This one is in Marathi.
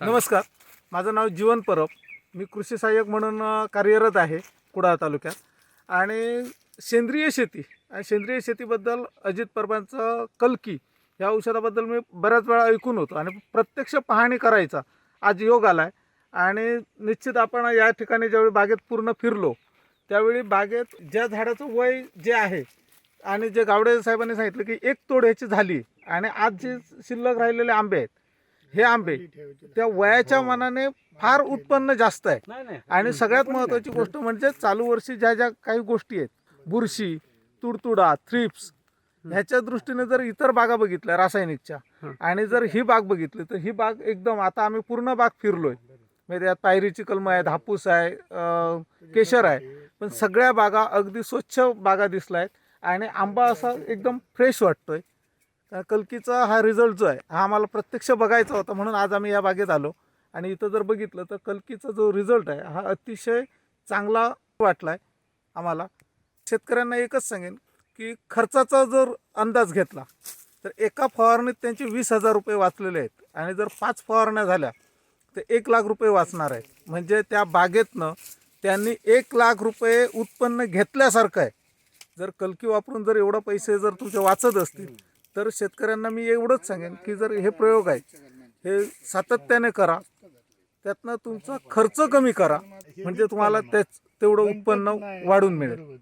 नमस्कार. माझं नाव जीवन परब. मी कृषी सहाय्यक म्हणून कार्यरत आहे कुडाळ तालुक्यात. आणि सेंद्रिय शेती आणि सेंद्रिय शेतीबद्दल अजित परबांचं कलकी या औषधाबद्दल मी बऱ्याच वेळा ऐकून होतो. आणि प्रत्यक्ष पाहणी करायचा आज योग आला आहे आणि निश्चित आपण या ठिकाणी ज्यावेळी बागेत पूर्ण फिरलो त्यावेळी बागेत ज्या झाडाचं वय जे आहे आणि जे गावडे साहेबांनी सांगितलं की एक तोड ह्याची झाली आणि आज जे शिल्लक राहिलेले आंबे आहेत हे आंबे त्या वयाच्या मानाने फार उत्पन्न जास्त आहे. नाही नाही. आणि सगळ्यात महत्त्वाची गोष्ट म्हणजे चालू वर्षी ज्या ज्या काही गोष्टी आहेत बुरशी तुडतुडा थ्रिप्स ह्याच्या दृष्टीने जर इतर बागा बघितल्या रासायनिकच्या हं. आणि जर ही बाग बघितली तर ही बाग एकदम आता आम्ही पूर्ण बाग फिरलोय. म्हणजे त्यात पायरीची कलमं आहेत हापूस आहे केशर आहे. पण सगळ्या बागा अगदी स्वच्छ बागा दिसल्या आहेत. आणि आंबा असा एकदम फ्रेश वाटतोय. तर कलकीचा हा रिझल्ट जो आहे हा आम्हाला प्रत्यक्ष बघायचा होता म्हणून आज आम्ही या बागेत आलो. आणि इथं जर बघितलं तर कलकीचा जो रिझल्ट आहे हा अतिशय चांगला वाटला आहे आम्हाला. शेतकऱ्यांना एकच सांगेन की खर्चाचा जर अंदाज घेतला तर एका फवारणीत त्यांचे वीस हजार रुपये वाचलेले आहेत. आणि जर पाच फवारण्या झाल्या तर एक लाख रुपये वाचणार आहेत. म्हणजे त्या बागेतनं त्यांनी एक लाख रुपये उत्पन्न घेतल्यासारखं आहे. जर कलकी वापरून जर एवढं पैसे जर तुझे वाचत असतील तर शेतकऱ्यांना मी एवढंच सांगेन की जर हे प्रयोग आहे हे सातत्याने करा. त्यातनं तुमचा खर्च कमी करा. म्हणजे तुम्हाला त्याच तेवढं उत्पन्न वाढून मिळेल.